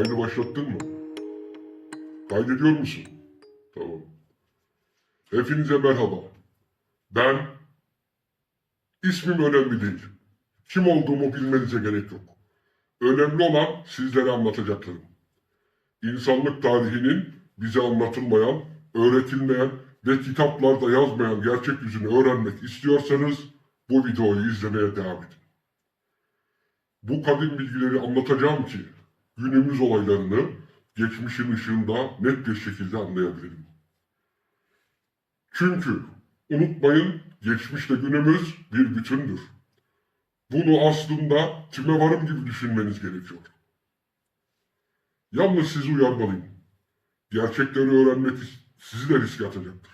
Kaydı başlattın mı? Kaydediyor musun? Tamam. Hepinize merhaba. Ben... ismim önemli değil. Kim olduğumu bilmenize gerek yok. Önemli olan sizlere anlatacaklarım. İnsanlık tarihinin bize anlatılmayan, öğretilmeyen ve kitaplarda yazmayan gerçek yüzünü öğrenmek istiyorsanız bu videoyu izlemeye devam edin. Bu kadim bilgileri anlatacağım ki günümüz olaylarını geçmişin ışığında net bir şekilde anlayabilirim. Çünkü unutmayın geçmişle günümüz bir bütündür. Bunu aslında tüme varım gibi düşünmeniz gerekiyor. Yalnız sizi uyarmalıyım. Gerçekleri öğrenmek sizi de riske atacaktır.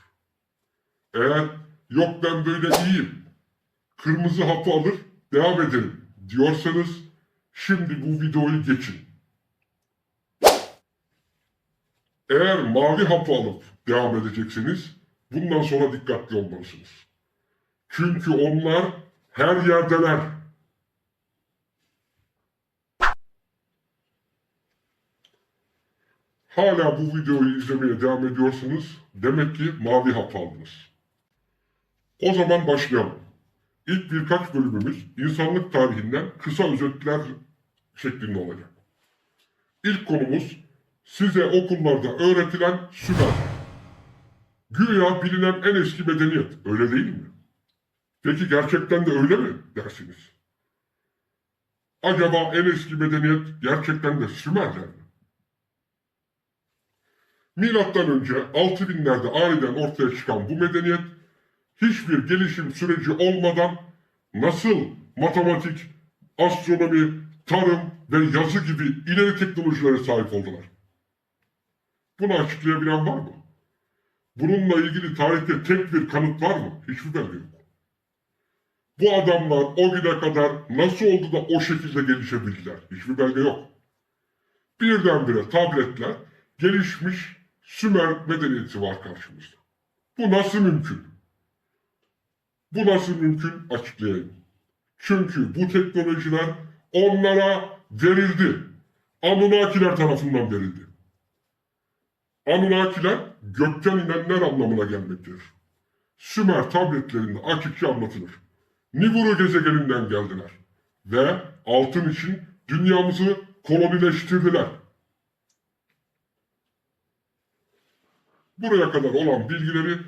Eğer yok ben böyle iyiyim, kırmızı hapı alır devam ederim diyorsanız şimdi bu videoyu geçin. Eğer mavi hapı alıp devam edecekseniz bundan sonra dikkatli olmalısınız. Çünkü onlar her yerdeler. Hala bu videoyu izlemeye devam ediyorsunuz. Demek ki mavi hap aldınız. O zaman başlayalım. İlk birkaç bölümümüz insanlık tarihinden kısa özetler şeklinde olacak. İlk konumuz size okullarda öğretilen Sümer. Güya bilinen en eski medeniyet, öyle değil mi? Peki gerçekten de öyle mi dersiniz? Acaba en eski medeniyet gerçekten de Sümerler mi? Milattan önce 6000'lerde aniden ortaya çıkan bu medeniyet hiçbir gelişim süreci olmadan nasıl matematik, astronomi, tarım ve yazı gibi ileri teknolojilere sahip oldular? Bunu açıklayabilen var mı? Bununla ilgili tarihte tek bir kanıt var mı? Hiçbir belge yok. Bu adamlar o güne kadar nasıl oldu da o şekilde gelişebildiler? Hiçbir belge yok. Birdenbire tabletler gelişmiş Sümer medeniyeti var karşımızda. Bu nasıl mümkün? Bu nasıl mümkün açıklayayım. Çünkü bu teknolojiler onlara verildi. Anunnakiler tarafından verildi. Anunnakiler gökten inenler anlamına gelmektedir. Sümer tabletlerinde açıkça anlatılır. Niburu gezegeninden geldiler ve altın için dünyamızı kolonileştirdiler. Buraya kadar olan bilgileri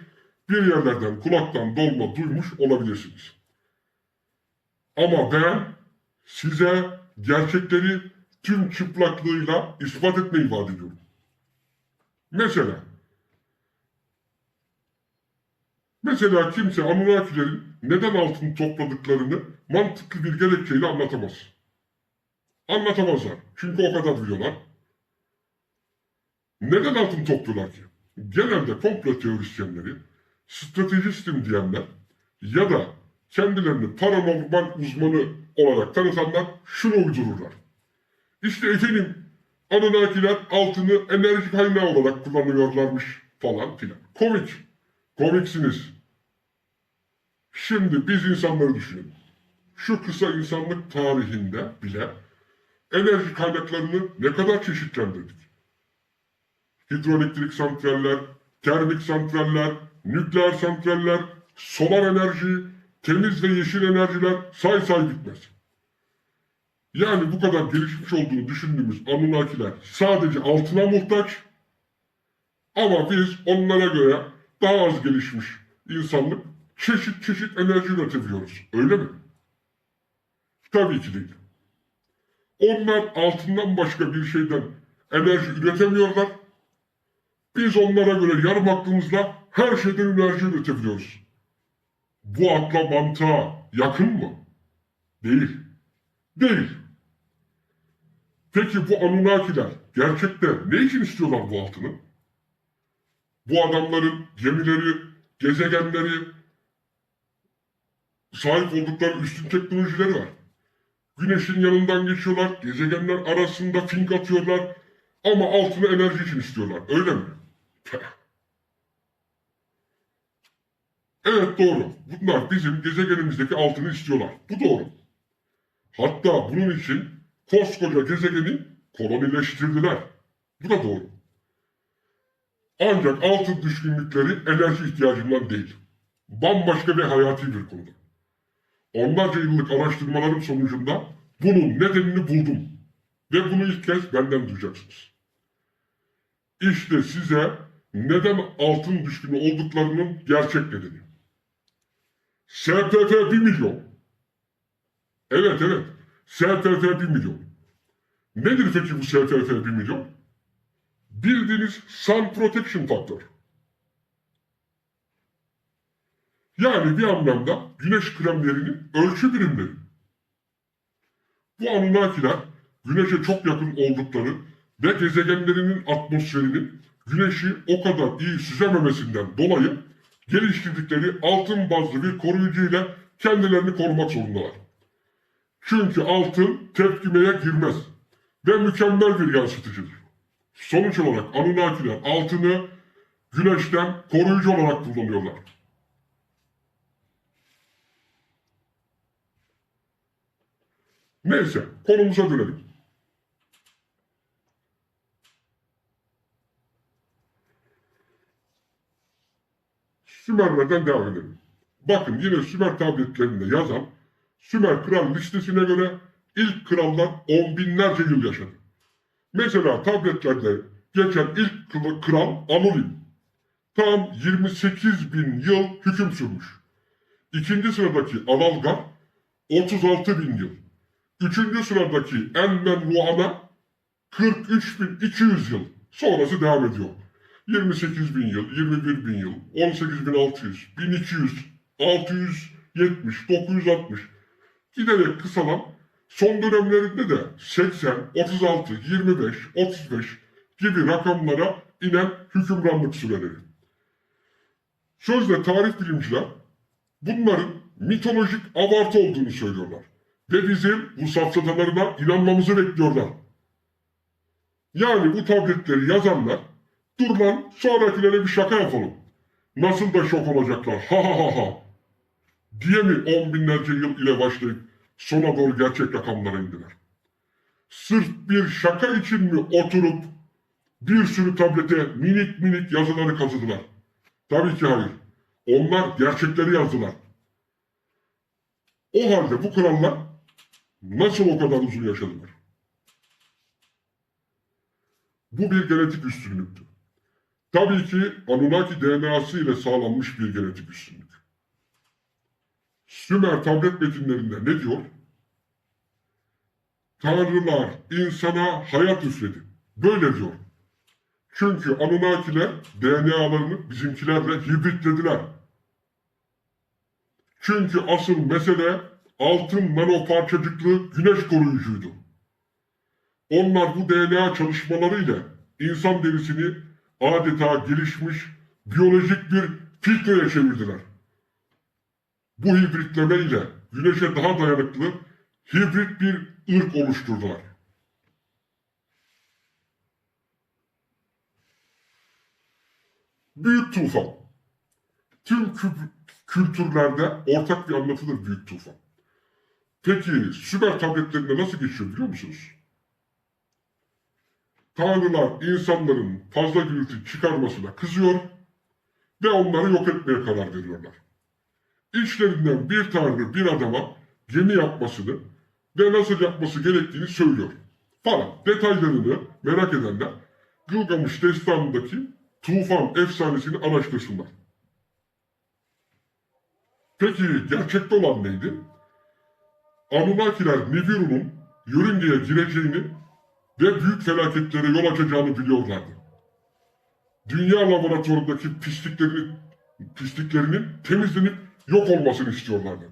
bir yerlerden kulaktan dolma duymuş olabilirsiniz. Ama ben size gerçekleri tüm çıplaklığıyla ispat etmeyi vaat ediyorum. Mesela Mesela kimse Anunnakilerin neden altın topladıklarını mantıklı bir gerekçeyle anlatamaz. Anlatamazlar. Çünkü o kadar biliyorlar. Neden altın topluyorlar ki? Genelde komplo teorisyenleri, stratejistim diyenler ya da kendilerini paranormal uzmanı olarak tanıtanlar şunu uydururlar. İşte efendim Anunnakiler altını enerji kaynağı olarak kullanıyorlarmış falan filan. Komik. Komiksiniz. Şimdi biz insanları düşünelim. Şu kısa insanlık tarihinde bile enerji kaynaklarını ne kadar çeşitlendirdik. Hidroelektrik santraller, termik santraller, nükleer santraller, solar enerji, temiz ve yeşil enerjiler say say bitmez. Yani bu kadar gelişmiş olduğunu düşündüğümüz Anunnakiler sadece altına muhtaç ama biz onlara göre daha az gelişmiş insanlık çeşit çeşit enerji üretebiliyoruz. Öyle mi? Tabii ki değil. Onlar altından başka bir şeyden enerji üretemiyorlar. Biz onlara göre yarım aklımızla her şeyden enerji üretebiliyoruz. Bu akla mantığa yakın mı? Değil. Değil. Peki bu Anunnakiler gerçekten ne için istiyorlar bu altını? Bu adamların gemileri, gezegenleri, sahip oldukları üstün teknolojileri var. Güneşin yanından geçiyorlar, gezegenler arasında fink atıyorlar ama altını enerji için istiyorlar. Öyle mi? Evet doğru. Bunlar bizim gezegenimizdeki altını istiyorlar. Bu doğru. Hatta bunun için koskoca gezegenin kolonileştirdiler. Bu da doğru. Ancak altın düşkünlükleri enerji ihtiyacından değil. Bambaşka ve hayati bir konuda. Onlarca yıllık araştırmalarım sonucunda bunun nedenini buldum. Ve bunu ilk kez benden duyacaksınız. İşte size neden altın düşkünü olduklarının gerçek nedeni. SPF 1 milyon. Evet evet. SPF 1 milyon. Nedir peki bu SPF 1 milyon? Bildiğiniz Sun Protection Factor. Yani bir anlamda güneş kremlerinin ölçü birimleri. Bu Anunnakiler güneşe çok yakın oldukları ve gezegenlerinin atmosferinin güneşi o kadar iyi süzememesinden dolayı geliştirdikleri altın bazlı bir koruyucu ile kendilerini korumak zorundalar. Çünkü altın tepkimeye girmez ve mükemmel bir yansıtıcıdır. Sonuç olarak Anunnakiler altını güneşten koruyucu olarak kullanıyorlar. Neyse konumuza dönelim. Sümerlerden devam edelim. Bakın yine Sümer tabletlerinde yazan Sümer kral listesine göre ilk krallar on binlerce yıl yaşadı. Mesela tabletlerde geçen ilk kral- Anulim. Tam 28 bin yıl hüküm sürmüş. İkinci sıradaki Alalgar 36 bin yıl. Üçüncü sıradaki Enmen Ruana 43.200 yıl. Sonrası devam ediyor. 28 bin yıl, 21 bin yıl, 18.600, 1200, 670, 960 giderek kısalan son dönemlerinde de 80, 36, 25, 35 gibi rakamlara inen hükümranlık süreleri. Sözde tarih bilimciler bunların mitolojik abartı olduğunu söylüyorlar. Ve bizim bu safsatalarına inanmamızı bekliyorlar. Yani bu tabletleri yazanlar dur lan sonrakilere bir şaka yapalım. Nasıl da şok olacaklar ha ha ha ha. Diye mi on binlerce yıl ile başlayıp sona doğru gerçek rakamlara indiler? Sırf bir şaka için mi oturup bir sürü tablete minik minik yazıları kazıdılar? Tabii ki hayır. Onlar gerçekleri yazdılar. O halde bu krallar nasıl o kadar uzun yaşadılar? Bu bir genetik üstünlüktü. Tabii ki Anunnaki DNA'sı ile sağlanmış bir genetik üstünlük. Sümer tablet metinlerinde ne diyor? Tanrılar insana hayat üfledi. Böyle diyor. Çünkü Anunnakiler DNA'larını bizimkilerle hibritlediler. Çünkü asıl mesele altın nano parçacıklı güneş koruyucuydu. Onlar bu DNA çalışmalarıyla insan derisini adeta gelişmiş biyolojik bir filtreye çevirdiler. Bu hibritleme ile güneşe daha dayanıklı hibrit bir ırk oluşturdular. Büyük tufan. Tüm kü- kültürlerde ortak bir anlatıdır büyük tufan. Peki Sümer tabletlerinde nasıl geçiyor biliyor musunuz? Tanrılar insanların fazla gürültü çıkarmasına kızıyor ve onları yok etmeye karar veriyorlar. İçlerinden bir tanrı bir adama gemi yapmasını ve nasıl yapması gerektiğini söylüyor. Falan detaylarını merak edenler Gılgamış destanındaki tufan efsanesini araştırsınlar. Peki gerçekte olan neydi? Anunnakiler Nibiru'nun yörüngeye gireceğini ve büyük felaketlere yol açacağını biliyorlardı. Dünya laboratuvarındaki pisliklerini, pisliklerinin temizlenip yok olmasını istiyorlardı.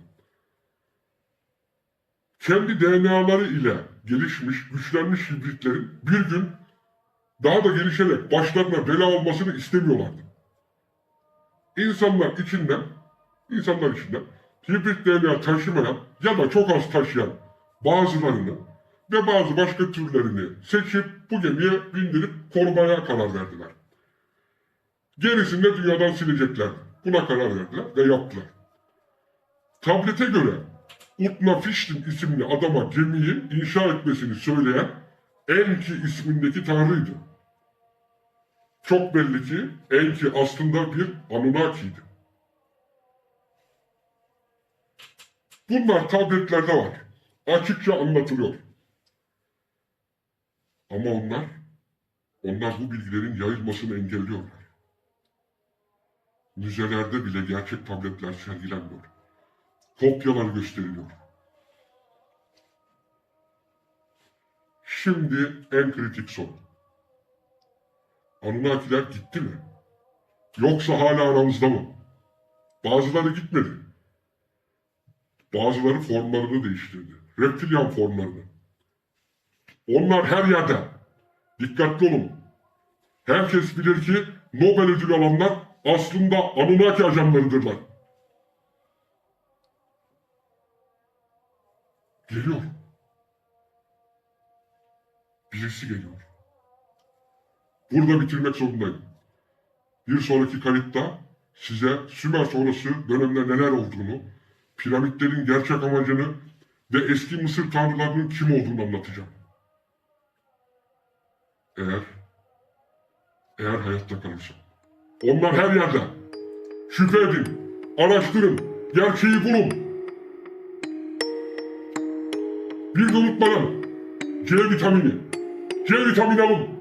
Kendi DNA'ları ile gelişmiş, güçlenmiş hibritlerin bir gün daha da gelişerek başlarına bela olmasını istemiyorlardı. İnsanlar içinden, insanlar içinden hibrit DNA taşımayan ya da çok az taşıyan bazılarını ve bazı başka türlerini seçip bu gemiye bindirip korumaya karar verdiler. Gerisini de dünyadan silecekler. Buna karar verdiler ve yaptılar. Tablete göre Utna Fishtin isimli adama gemiyi inşa etmesini söyleyen Enki ismindeki tanrıydı. Çok belli ki Enki aslında bir Anunnaki'ydi. Bunlar tabletlerde var. Açıkça anlatılıyor. Ama onlar, onlar bu bilgilerin yayılmasını engelliyorlar. Müzelerde bile gerçek tabletler sergilenmiyor. Kopyalar gösteriliyor. Şimdi en kritik soru. Anunnakiler gitti mi? Yoksa hala aramızda mı? Bazıları gitmedi. Bazıları formlarını değiştirdi. Reptilyan formlarını. Onlar her yerde. Dikkatli olun. Herkes bilir ki Nobel ödülü alanlar aslında Anunnaki ajanlarıdırlar. Geliyor. Birisi geliyor. Burada bitirmek zorundayım. Bir sonraki kayıtta size Sümer sonrası dönemde neler olduğunu, piramitlerin gerçek amacını ve eski Mısır tanrılarının kim olduğunu anlatacağım. Eğer, eğer hayatta kalırsam. Onlar her yerde. Şüphe edin, araştırın, gerçeği bulun. Bir de unutmayın, C vitamini. C vitamini alın.